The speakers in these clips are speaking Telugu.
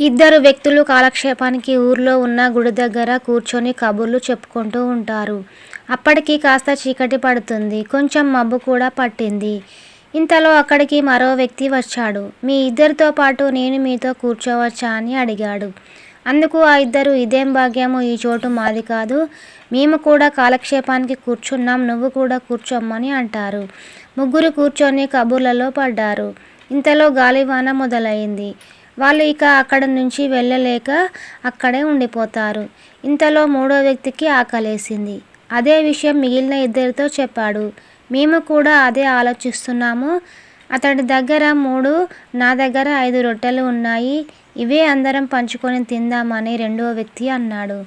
ఇద్దరు వ్యక్తులు కాలక్షేపానికి ఊర్లో ఉన్న గుడి దగ్గర కూర్చొని కబుర్లు చెప్పుకుంటూ ఉంటారు. అప్పటికి కాస్త చీకటి పడుతుంది. కొంచెం మబ్బు కూడా పట్టింది. ఇంతలో అక్కడికి మరో వ్యక్తి వచ్చాడు. మీ ఇద్దరితో పాటు నేను మీతో కూర్చోవచ్చా? అని అడిగాడు. అందుకు ఆ ఇద్దరు ఇదేం భాగ్యము ఈ చోటు మాది కాదు. మేము కూడా కాలక్షేపానికి కూర్చున్నాం. నువ్వు కూడా కూర్చోమ్మని అంటారు. ముగ్గురు కూర్చొని కబుర్లలో పడ్డారు. ఇంతలో గాలివాన మొదలైంది. వాళ్ళు ఇక అక్కడ నుంచి వెళ్ళలేక అక్కడే ఉండిపోతారు. ఇంతలో మూడో వ్యక్తికి ఆకలేసింది. అదే విషయం మిగిలిన ఇద్దరితో చెప్పాడు. మేము కూడా అదే ఆలోచిస్తున్నాము. అతడి దగ్గర మూడు నా దగ్గర ఐదు రొట్టెలు ఉన్నాయి. ఇవే అందరం పంచుకొని తిందామని రెండో వ్యక్తి అన్నాడు.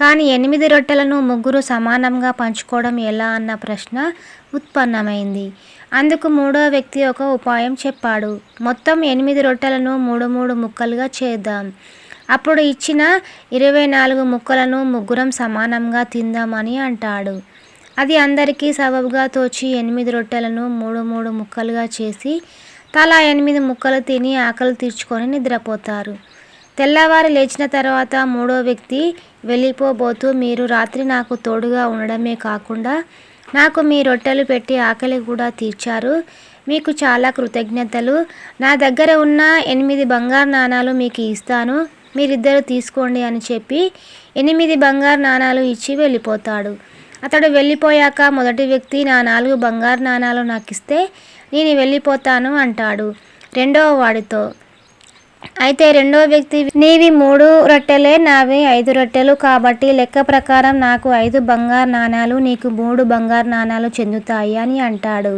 కానీ ఎనిమిది రొట్టెలను ముగ్గురు సమానంగా పంచుకోవడం ఎలా అన్న ప్రశ్న ఉత్పన్నమైంది. అందుకు మూడో వ్యక్తి ఒక ఉపాయం చెప్పాడు. మొత్తం ఎనిమిది రొట్టెలను మూడు మూడు ముక్కలుగా చేద్దాం. అప్పుడు ఇచ్చిన ఇరవై నాలుగు ముక్కలను ముగ్గురం సమానంగా తిందామని అంటాడు. అది అందరికీ సబబుగా తోచి ఎనిమిది రొట్టెలను మూడు మూడు ముక్కలుగా చేసి తలా ఎనిమిది ముక్కలు తిని ఆకలి తీర్చుకొని నిద్రపోతారు. తెల్లవారు లేచిన తర్వాత మూడో వ్యక్తి వెళ్ళిపోబోతూ మీరు రాత్రి నాకు తోడుగా ఉండడమే కాకుండా నాకు మీ రొట్టెలు పెట్టి ఆకలి కూడా తీర్చారు. మీకు చాలా కృతజ్ఞతలు. నా దగ్గర ఉన్న ఎనిమిది బంగారు నాణాలు మీకు ఇస్తాను. మీరిద్దరు తీసుకోండి అని చెప్పి ఎనిమిది బంగారు నాణాలు ఇచ్చి వెళ్ళిపోతాడు. అతడు వెళ్ళిపోయాక మొదటి వ్యక్తి నా నాలుగు బంగారు నాణాలు నాకు ఇస్తే నేను వెళ్ళిపోతాను అంటాడు రెండవ వాడితో. అయితే రెండో వ్యక్తి నీవి మూడు రొట్టెలే నావి ఐదు రొట్టెలు కాబట్టి లెక్క ప్రకారం నాకు ఐదు బంగారు నాణాలు నీకు మూడు బంగారు నాణాలు చెందుతాయి అని అంటాడు.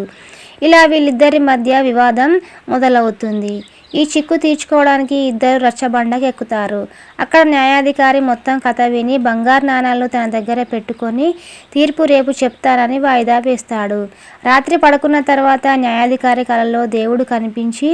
ఇలా వీళ్ళిద్దరి మధ్య వివాదం మొదలవుతుంది. ఈ చిక్కు తీర్చుకోవడానికి ఇద్దరు రచ్చబండకు ఎక్కుతారు. అక్కడ న్యాయాధికారి మొత్తం కథ విని బంగారు నాణాలు తన దగ్గర పెట్టుకొని తీర్పు రేపు చెప్తానని వాయిదా వేస్తాడు. రాత్రి పడుకున్న తర్వాత న్యాయాధికారి కలలో దేవుడు కనిపించి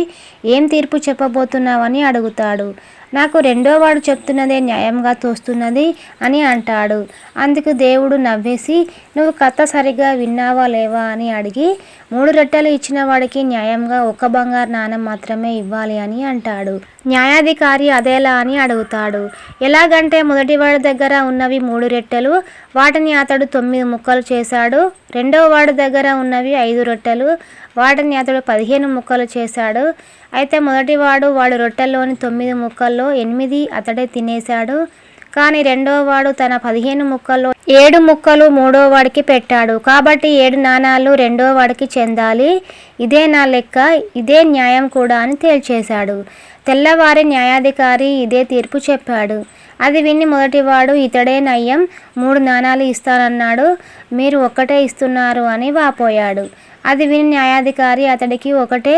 ఏం తీర్పు చెప్పబోతున్నావని అడుగుతాడు. నాకు రెండో వాడు చెప్తున్నదే న్యాయంగా తోస్తున్నది అని అంటాడు. అందుకు దేవుడు నవ్వేసి నువ్వు కథ సరిగా విన్నావా లేవా? అని అడిగి మూడు రెట్టెలు ఇచ్చిన వాడికి న్యాయంగా ఒక్క బంగారు నాణం మాత్రమే ఇవ్వాలి అని అంటాడు. న్యాయాధికారి అదేలా అని అడుగుతాడు. ఎలాగంటే మొదటివాడి దగ్గర ఉన్నవి మూడు రెట్టెలు వాటిని అతడు తొమ్మిది ముక్కలు చేశాడు. రెండవ వాడి దగ్గర ఉన్నవి ఐదు రొట్టెలు వాటిని అతడు పదిహేను ముక్కలు చేశాడు. అయితే మొదటివాడు వాడు రొట్టెల్లోని తొమ్మిది ముక్కల్లో ఎనిమిది అతడే తినేశాడు. కానీ రెండో వాడు తన పదిహేను ముక్కల్లో ఏడు ముక్కలు మూడో వాడికి పెట్టాడు. కాబట్టి ఏడు నాణాలు రెండో వాడికి చెందాలి. ఇదే నా లెక్క ఇదే న్యాయం కూడా అని తేల్చేశాడు. తెల్లవారి న్యాయాధికారి ఇదే తీర్పు చెప్పాడు. అది విని మొదటివాడు ఇతడే నయ్యం మూడు నాణాలు ఇస్తానన్నాడు మీరు ఒక్కటే ఇస్తున్నారు అని వాపోయాడు. అది విని న్యాయాధికారి అతడికి ఒకటే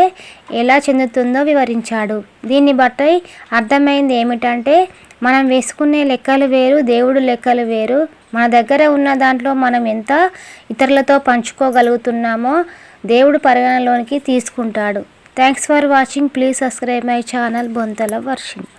ఎలా చెందుతుందో వివరించాడు. దీన్ని బట్టి అర్థమైంది ఏమిటంటే మనం వేసుకునే లెక్కలు వేరు దేవుడు లెక్కలు వేరు. మన దగ్గర ఉన్న దాంట్లో మనం ఎంత ఇతరులతో పంచుకోగలుగుతున్నామో దేవుడు పరిగణలోనికి తీసుకుంటాడు. Thanks for watching please subscribe my channel Bonthala వర్షింగ్